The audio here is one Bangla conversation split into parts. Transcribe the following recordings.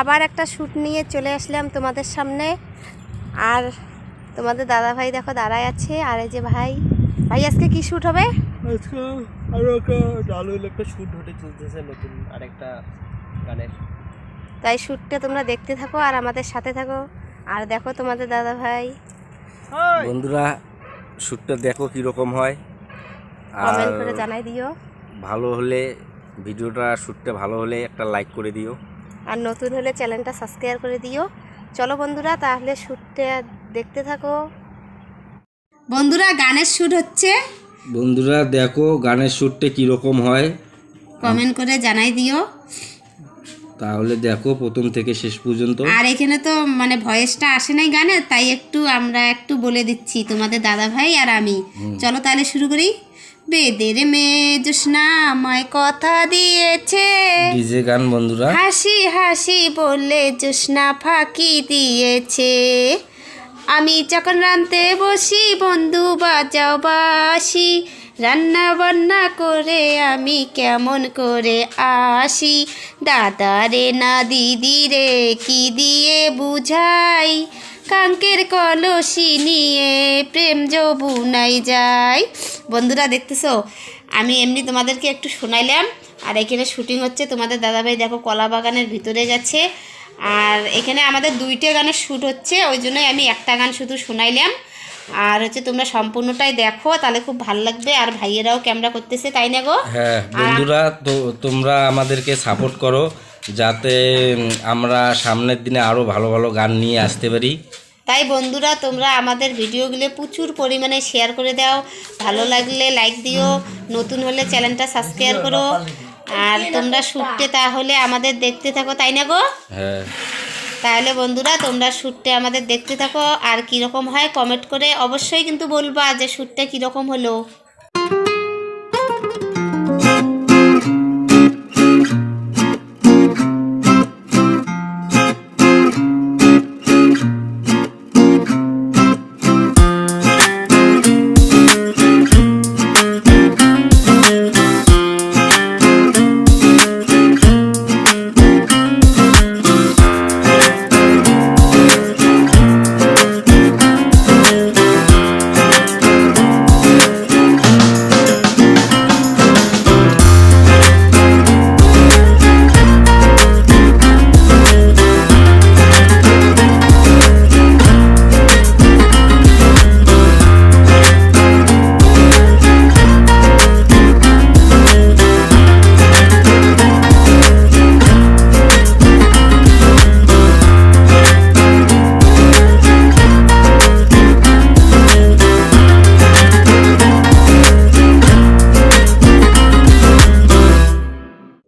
আবার একটা শ্যুট নিয়ে চলে আসলাম তোমাদের সামনে। আর তোমাদের দাদা ভাই দেখো দাঁড়ায় আছে আর এই যে ভাই। ভাই আজকে কি শ্যুট হবে? আজকে আরও একটা ডালু একটা শুট হতে চলতেছে নতুন আরেকটা গানের। তাই শ্যুটটা তোমরা দেখতে থাকো আর আমাদের সাথে থাকো। আর দেখো তোমাদের দাদা ভাই বন্ধুরা শ্যুটটা দেখো কীরকম হয়। আর কমেন্ট করে জানাই দিও। ভালো হলে ভিডিওটা শ্যুটটা ভালো হলে একটা লাইক করে দিও। আর নতুন হলে চ্যানেলটা সাবস্ক্রাইব করে দিও। চলো বন্ধুরা তাহলে শ্যুটটা দেখতে থাকো। বন্ধুরা গানের শ্যুট হচ্ছে। বন্ধুরা দেখো গানের শ্যুটটা কীরকম হয়। কমেন্ট করে জানাই দিও। তাহলে দেখো প্রথম থেকে শেষ পর্যন্ত। আর এখানে তো মানে ভয়েসটা আসে নাই গানের তাই একটু আমরা একটু বলে দিচ্ছি তোমাদের দাদা ভাই আর আমি। চলো তাহলে শুরু করি। বেদের মেয়ে জোসনা আমায় কথা দিয়েছে। ডিজে গান বন্ধুরা। হাসি হাসি বললে জোসনা ফাঁকি দিয়েছে। আমি যখন রানতে বসি বন্ধু বাজাও বাসি। রান্না বান্না করে আমি কেমন করে আসি? দাদা রে না দিদি রে কি দিয়ে বুঝাই? কাঙ্কের কলসি নিয়ে প্রেম যবুনাই যাই বন্ধুরা দেখতেছো? আমি এমনি তোমাদেরকে একটু শোনাইলাম। আর এখানে শুটিং হচ্ছে। তোমাদের দাদাভাই দেখো কলা বাগানের ভিতরে গেছে আর এখানে আমাদের দুইটা গানের শ্যুট হচ্ছে। ওই জন্যই আমি একটা গান শুধু শোনাইলাম। আর হচ্ছে তোমরা সম্পূর্ণটাই দেখো তাহলে খুব ভালো লাগবে। আর ভাইয়েরাও ক্যামেরা করতেছে তাই না গো? হ্যাঁ বন্ধুরা তো তোমরা আমাদেরকে সাপোর্ট করো। যাতে আমরা সামনের দিনে আরও ভালো ভালো গান নিয়ে আসতে পারি। তাই বন্ধুরা তোমরা আমাদের ভিডিওগুলো প্রচুর পরিমাণে শেয়ার করে দাও। ভালো লাগলে লাইক দিও। নতুন হলে চ্যানেলটা সাবস্ক্রাইব করো। আর তোমরা শুটতে তাহলে আমাদের দেখতে থাকো তাই না গো? হ্যাঁ। তাহলে বন্ধুরা তোমরা শ্যুটটা আমাদের দেখতে থাকো। আর কীরকম হয় কমেন্ট করে অবশ্যই কিন্তু বলবা যে শ্যুটটা কীরকম হলো।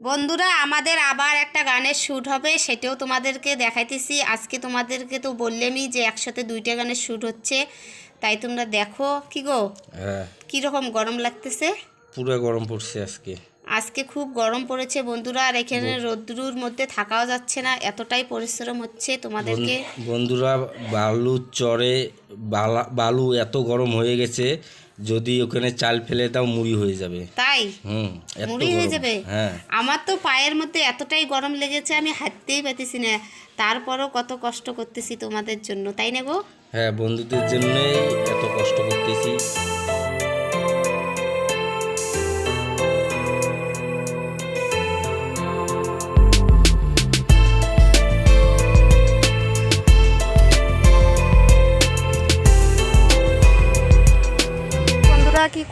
বন্ধুরা আমাদের আবার একটা গানের শ্যুট হবে সেটাও তোমাদেরকে দেখাইতেছি। আজকে তোমাদেরকে তো বললামই যে একসাথে দুইটা গানের শ্যুট হচ্ছে তাই তোমরা দেখো কি গো? হ্যাঁ। কীরকম গরম লাগতেছে? পুরো গরম পড়ছে আজকে। আজকে খুব গরম পড়েছে বন্ধুরা আর এখানে রোদ্রুর মধ্যে থাকাও যাচ্ছে না এতটাই পরিশ্রম হচ্ছে তোমাদেরকে। বন্ধুরা বালু চরে বালা বালু এত গরম হয়ে গেছে যদি ওখানে চাল ফেলে দাও মুড়ি হয়ে যাবে। তাই? হুম মুড়ি হয়ে যাবে? হ্যাঁ। আমার তো পায়ের মধ্যে এতটাই গরম লেগেছে আমি হাঁটতেই পারতেছি না। তারপরও কত কষ্ট করতেছি তোমাদের জন্য তাই না গো? হ্যাঁ বন্ধুদের জন্যই এত কষ্ট করতেছি।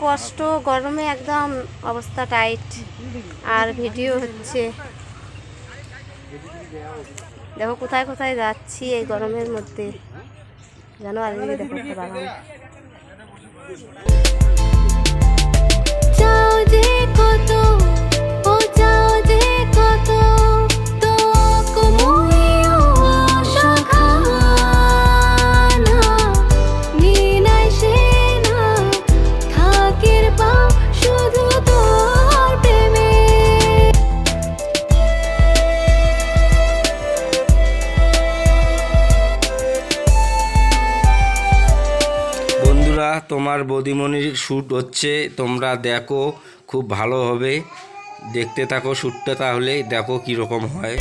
কষ্ট গরমে একদম অবস্থা টাইট আর ভিডিও হচ্ছে, দেখো কোথায় কোথায় যাচ্ছি এই গরমের মধ্যে। জানো আর দেখো বাগান। বন্ধুরা তোমার বদিমণির শ্যুট হচ্ছে, তোমরা দেখো, খুব ভালো হবে। দেখতে থাকো শ্যুটটা তাহলে, দেখো কীরকম হয়।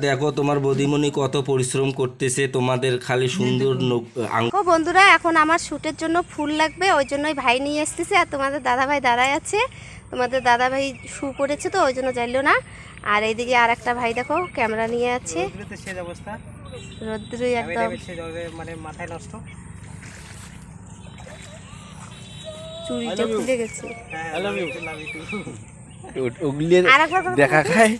দেখো তোমার বদিমণি কত পরিশ্রম করতেছে তোমাদের খালি সুন্দর নখ- ও বন্ধুরা এখন আমার শ্যুটের জন্য ফুল লাগবে ওই জন্যই ভাই নিয়ে এসতেছে আর তোমাদের দাদা ভাই দাঁড়ায় আছে। তোমাদের দাদা ভাই শু করেছে তো ওই জন্য যাইলো না। আর এইদিকে আর একটা ভাই দেখো ক্যামেরা নিয়ে আছে। অবস্থা। রোদ্রুই একদম। মানে মাথায় নষ্ট। চুরিটা খুলে গেছে। দেখা খায়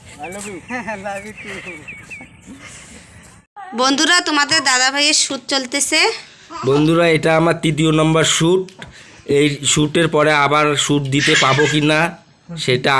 বন্ধুরা তোমাদের দাদা ভাইয়ের শ্যুট চলতেছে। বন্ধুরা এটা আমার তৃতীয় নম্বর শ্যুট। এই শ্যুটের পরে আবার শ্যুট দিতে পাবো কি না সেটা